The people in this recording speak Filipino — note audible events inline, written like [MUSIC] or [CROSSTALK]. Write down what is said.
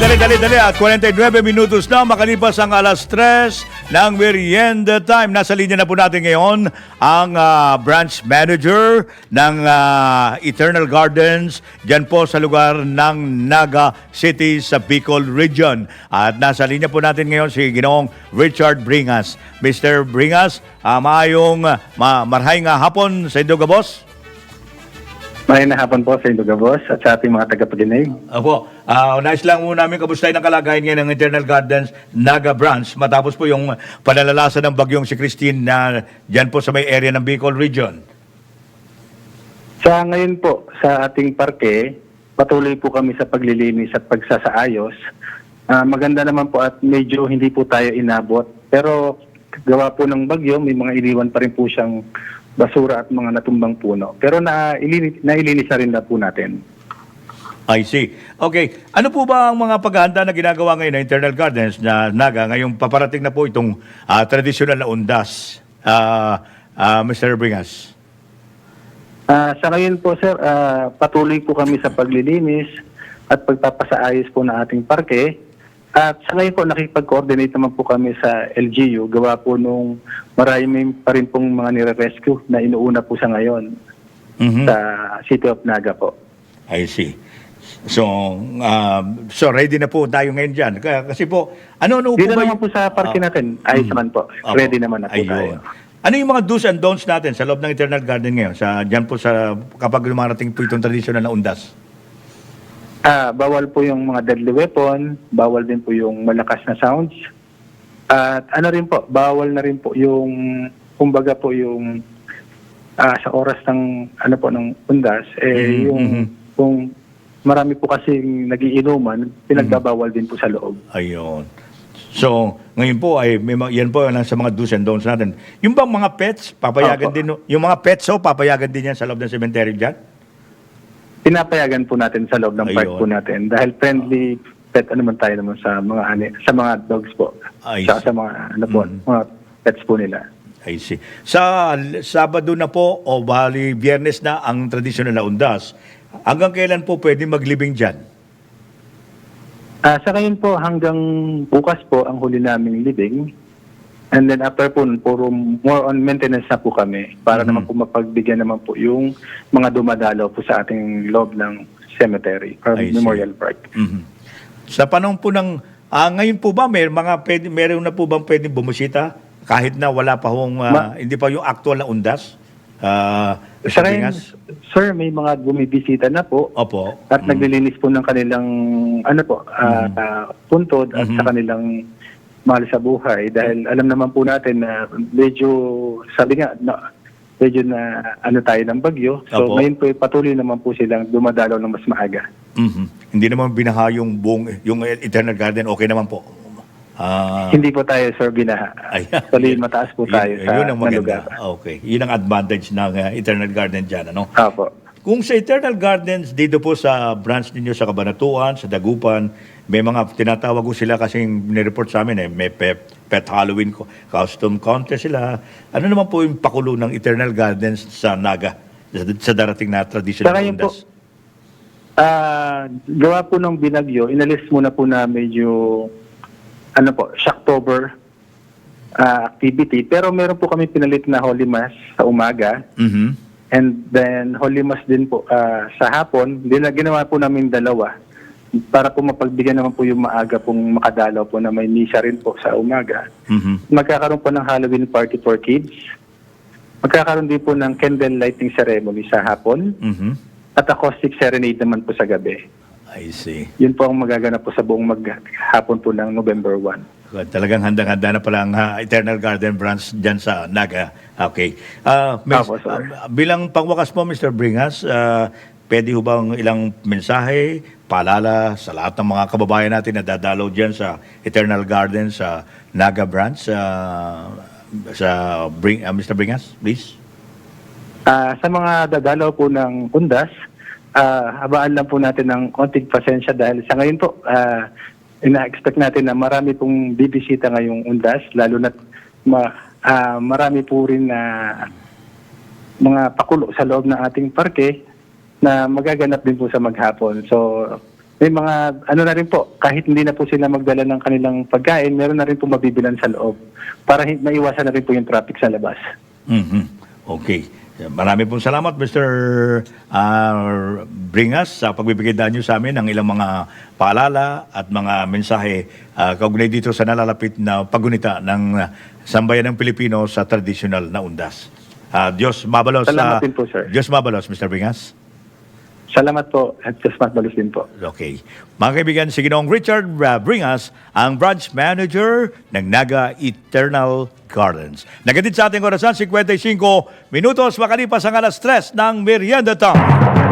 dali, dali, dali. At 49 minutos na makalipas ang alas 3 ng merienda time. Nasa linya na po natin ngayon ang ah, branch manager ng ah, Eternal Gardens dyan po sa lugar ng Naga City sa Bicol Region. At nasa linya po natin ngayon si Ginoong Richard Bringas. Mr. Bringas, uh, maayong ma marhay nga hapon sa Indoga Boss. May hapon po sa Induga Boss at sa ating mga tagapaginig. Opo, uh, nais lang muna namin kabustay ng kalagayan ngayon ng Eternal Gardens Naga Branch matapos po yung panalalasan ng bagyong si Christine na dyan po sa may area ng Bicol Region. Sa ngayon po, sa ating parke, patuloy po kami sa paglilinis at pagsasaayos. Ah, maganda naman po at medyo hindi po tayo inabot. Pero gawa po ng bagyo, may mga iniwan pa rin po siyang basura at mga natumbang puno. Pero nailinis, nailinis na rin na po natin. I see. Okay, ano po ba ang mga paghahanda na ginagawa ngayon ng Eternal Gardens na Naga? Ngayong paparating na po itong ah, traditional na undas. Ah, ah, Mr. Bringas. Ah, sa ngayon po sir, ah, patuloy po kami sa paglilinis at pagpapasaayos po ng ating parke. At sa ngayon po nakipag-coordinate naman po kami sa LGU. Gawa po nung marami pa rin pong mga nire-rescue na inuuna po sa ngayon Mhm. sa City of Naga po. I see. So, ah, so ready na po tayo ngayon dyan. Kasi po, ano-ano po Dito ba naman po sa parke Ah, natin, ayos mm. naman po. Opo. Ready naman na po Ayun. tayo. Ano yung mga do's and don'ts natin sa loob ng Eternal Garden ngayon? Sa, dyan po sa, kapag lumarating po itong traditional na undas. Ah, bawal po yung mga deadly weapon, bawal din po yung malakas na sounds. At ano rin po, bawal na rin po yung kumbaga po yung ah, sa oras ng ano po ng undas eh Mhm, yung mhm. kung marami po kasi nagiinuman, pinagbabawal din po sa loob. Ayun. So, ngayon po ay may, mga- yan po lang sa mga do's and don'ts natin. Yung bang mga pets, papayagan Opo. din, yung mga pets, oh, papayagan din yan sa loob ng cemetery dyan? Pinapayagan po natin sa loob ng park Ayun. po natin dahil friendly pet ano naman tayo naman sa mga ani, sa mga dogs po. Ay, Saka sa mga ano po, Mhm. mga pets po nila. I see. Sa Sabado na po o bali Biyernes na ang traditional na undas, hanggang kailan po pwede maglibing dyan? Ah, sa ngayon po hanggang bukas po ang huli naming living. And then after po, puro more on maintenance na po kami para Mhm. naman po mapagbigyan naman po yung mga dumadalaw po sa ating loob ng cemetery or I see. memorial park. Mhm. Sa panahon po ng, ah, ngayon po ba, may mga pwede, meron na po bang pwedeng bumusita kahit na wala pa hong, ah, Ma- hindi pa yung actual na undas? Ah, Sa ngayon, sir, may mga bumibisita na po Opo. at Mhm. naglilinis po ng kanilang ano po, ah, ah, puntod at Mhm. sa kanilang mahal sa buhay dahil alam naman po natin na medyo sabi nga na, medyo na ano tayo ng bagyo. So Opo. ngayon po patuloy naman po silang dumadalaw ng mas maaga. Mhm. Hindi naman binaha yung buong, yung Eternal Garden, okay naman po. Ah, Hindi po tayo sir binaha. Ay, [LAUGHS] Actually mataas po tayo yun, sa yun ang na lugar. maganda. Okay. Yun ang advantage ng uh, Eternal Garden dyan, ano? Opo. Kung sa Eternal Gardens, dito po sa branch ninyo sa Cabanatuan, sa Dagupan, may mga tinatawag ko sila kasing nireport sa amin eh, may pet, pet Halloween co- costume contest sila. Ano naman po yung pakulo ng Eternal Gardens sa Naga, sa, sa darating na traditional Sa ngayon po, undas? Ah, gawa po ng binagyo, inalis muna po na medyo ano po, Shocktober ah, activity. Pero meron po kami pinalit na Holy Mass sa umaga. Mhm. And then Holy Mass din po ah, sa hapon. Din ginawa po namin dalawa para po mapagbigyan naman po yung maaga pong makadalaw po na may misa rin po sa umaga. Mhm. Magkakaroon po ng Halloween party for kids. Magkakaroon din po ng candle lighting ceremony sa hapon Mhm. at acoustic serenade naman po sa gabi. I see. Yun po ang magaganap po sa buong maghapon po ng November 1. Talagang handang-handa na pala ang ah, Eternal Garden branch dyan sa Naga. Okay. Ah, Miss- sir. ah, bilang pangwakas mo, Mr. Bringas, ah, pwede ho bang ilang mensahe, paalala sa lahat ng mga kababayan natin na dadalaw dyan sa Eternal Garden sa Naga branch ah, sa Bring, ah, Mr. Bringas, please? Ah, sa mga dadalaw po ng undas, ah, habaan lang po natin ng konting pasensya dahil sa ngayon po, ah, ina-expect natin na marami pong bibisita ngayong undas, lalo na ma, ah, marami po rin na mga pakulo sa loob ng ating parke na magaganap din po sa maghapon. So, may mga, ano na rin po, kahit hindi na po sila magdala ng kanilang pagkain, meron na rin po mabibilan sa loob para maiwasan na rin po yung traffic sa labas. Mhm. Okay. Marami pong salamat, Mr. ah, Bringas, sa pagbibigay daan nyo sa amin ng ilang mga paalala at mga mensahe uh, kaugnay dito sa nalalapit na pagunita ng ah, sambayan ng Pilipino sa traditional na undas. Ah, Diyos mabalos. Salamat din po, sir. Diyos mabalos, Mr. Bringas. Salamat po at just matbalos din po. Okay. Mga kaibigan, si Ginoong Richard uh, Bringas, ang branch manager ng Naga Eternal Gardens. Nagatid sa ating orasan, 55 minutos makalipas ang alas 3 ng merienda time.